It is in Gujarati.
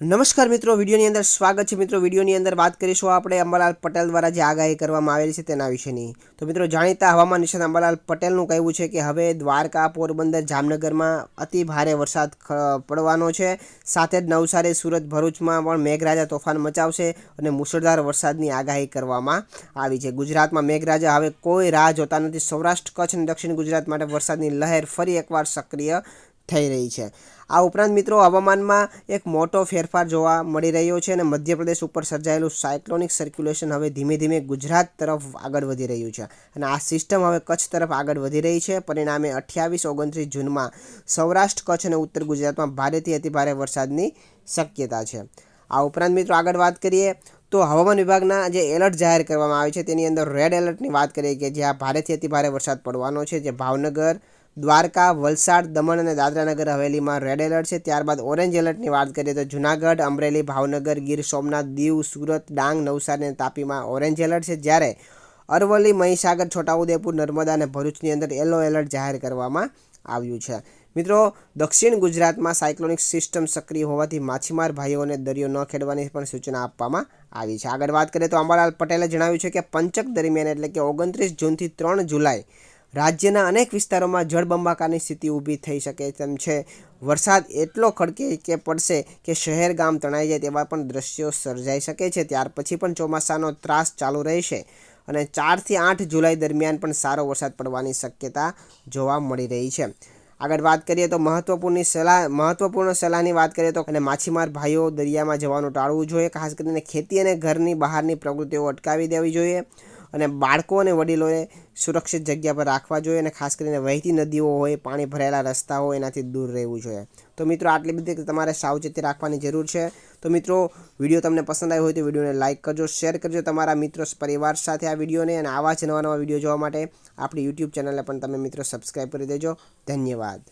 નમસ્કાર મિત્રો, વિડીયોની અંદર સ્વાગત છે. મિત્રો, વિડીયોની અંદર વાત કરીશું આપણે અંબાલાલ પટેલ દ્વારા જે આગાહી કરવામાં આવેલી છે તેના વિશેની. તો મિત્રો, જાણીતા હવામાન નિષ્ણાત અંબાલાલ પટેલનું કહેવું છે કે હવે દ્વારકા, પોરબંદર, જામનગરમાં અતિ ભારે વરસાદ પડવાનો છે. સાથે જ નવસારી, સુરત, ભરૂચમાં પણ મેઘરાજા તોફાન મચાવશે અને મુશળધાર વરસાદની આગાહી કરવામાં આવી છે. ગુજરાતમાં મેઘરાજા હવે કોઈ રાહ જોતા નથી. સૌરાષ્ટ્ર, કચ્છ અને દક્ષિણ ગુજરાત માટે વરસાદની લહેર ફરી એકવાર સક્રિય થઈ રહી છે. આ ઉપરાંત મિત્રો હવામાનમાં એક મોટો ફેરફાર જોવા મળી રહ્યો છે અને મધ્યપ્રદેશ ઉપર સર્જાયેલું સાયક્લોનિક સર્ક્યુલેશન હવે ધીમે ધીમે ગુજરાત તરફ આગળ વધી રહ્યું છે અને આ સિસ્ટમ હવે કચ્છ તરફ આગળ વધી રહી છે. પરિણામે અઠ્યાવીસ ઓગણત્રીસ જૂનમાં સૌરાષ્ટ્ર, કચ્છ અને ઉત્તર ગુજરાતમાં ભારેથી અતિભારે વરસાદની શક્યતા છે. આ ઉપરાંત મિત્રો આગળ વાત કરીએ તો હવામાન વિભાગના જે એલર્ટ જાહેર કરવામાં આવે છે તેની અંદર રેડ એલર્ટની વાત કરીએ કે જ્યાં ભારેથી અતિભારે વરસાદ પડવાનો છે. જે ભાવનગર દ્વારકા, વલસાડ, દમણ અને દાદરાનગર હવેલીમાં રેડ એલર્ટ છે. ત્યારબાદ ઓરેન્જ એલર્ટની વાત કરીએ તો જુનાગઢ, અમરેલી, ભાવનગર, ગીર, સોમનાથ, દીવ, સુરત, ડાંગ, નવસારી અને તાપીમાં ઓરેન્જ એલર્ટ છે. જ્યારે અરવલ્લી, મહીસાગર, છોટાઉદેપુર, નર્મદા અને ભરૂચની અંદર યલો એલર્ટ જાહેર કરવામાં આવ્યું છે. મિત્રો, દક્ષિણ ગુજરાતમાં સાયક્લોનિક સિસ્ટમ સક્રિય હોવાથી માછીમાર ભાઈઓને દરિયો ન ખેડવાની પણ સૂચના આપવામાં આવી છે. આગળ વાત કરીએ તો અંબાલાલ પટેલે જણાવ્યું છે કે પંચક દરમિયાન એટલે કે ઓગણત્રીસ જૂનથી ત્રણ જુલાઈ રાજ્યના અનેક વિસ્તારોમાં જળબંબાકારની સ્થિતિ ઊભી થઈ શકે તેમ છે. વરસાદ એટલો ખડકે કે પડશે કે શહેર ગામ તણાઈ જાય તેવા પણ દ્રશ્યો સર્જાઈ શકે છે. ત્યાર પછી પણ ચોમાસાનો ત્રાસ ચાલુ રહેશે અને ચારથી આઠ જુલાઈ દરમિયાન પણ સારો વરસાદ પડવાની શક્યતા જોવા મળી રહી છે. આગળ વાત કરીએ તો મહત્વપૂર્ણ સલાહ, મહત્વપૂર્ણ સલાહની વાત કરીએ તો અને માછીમાર ભાઈઓ દરિયામાં જવાનું ટાળવું જોઈએ. ખાસ કરીને ખેતી અને ઘરની બહારની પ્રવૃત્તિઓ અટકાવી દેવી જોઈએ. અને બાળકો અને વડીલોને સુરક્ષિત જગ્યા પર રાખવા જોઈએ અને ખાસ કરીને વહેતી નદીઓ હોય, પાણી ભરાયેલા રસ્તા હોય એનાથી દૂર રહેવું જોઈએ. તો મિત્રો, આટલી બધી તમારે સાવચેતી રાખવાની જરૂર છે. તો મિત્રો, વીડિયો તમને પસંદ આવ્યો હોય તો વિડીયોને લાઇક કરજો, શેર કરજો તમારા મિત્રો પરિવાર સાથે આ વિડીયોને અને આવા જ નવા નવા વીડિયો જોવા માટે આપણી યુટ્યુબ ચેનલને પણ તમે મિત્રો સબસ્ક્રાઈબ કરી દેજો. ધન્યવાદ.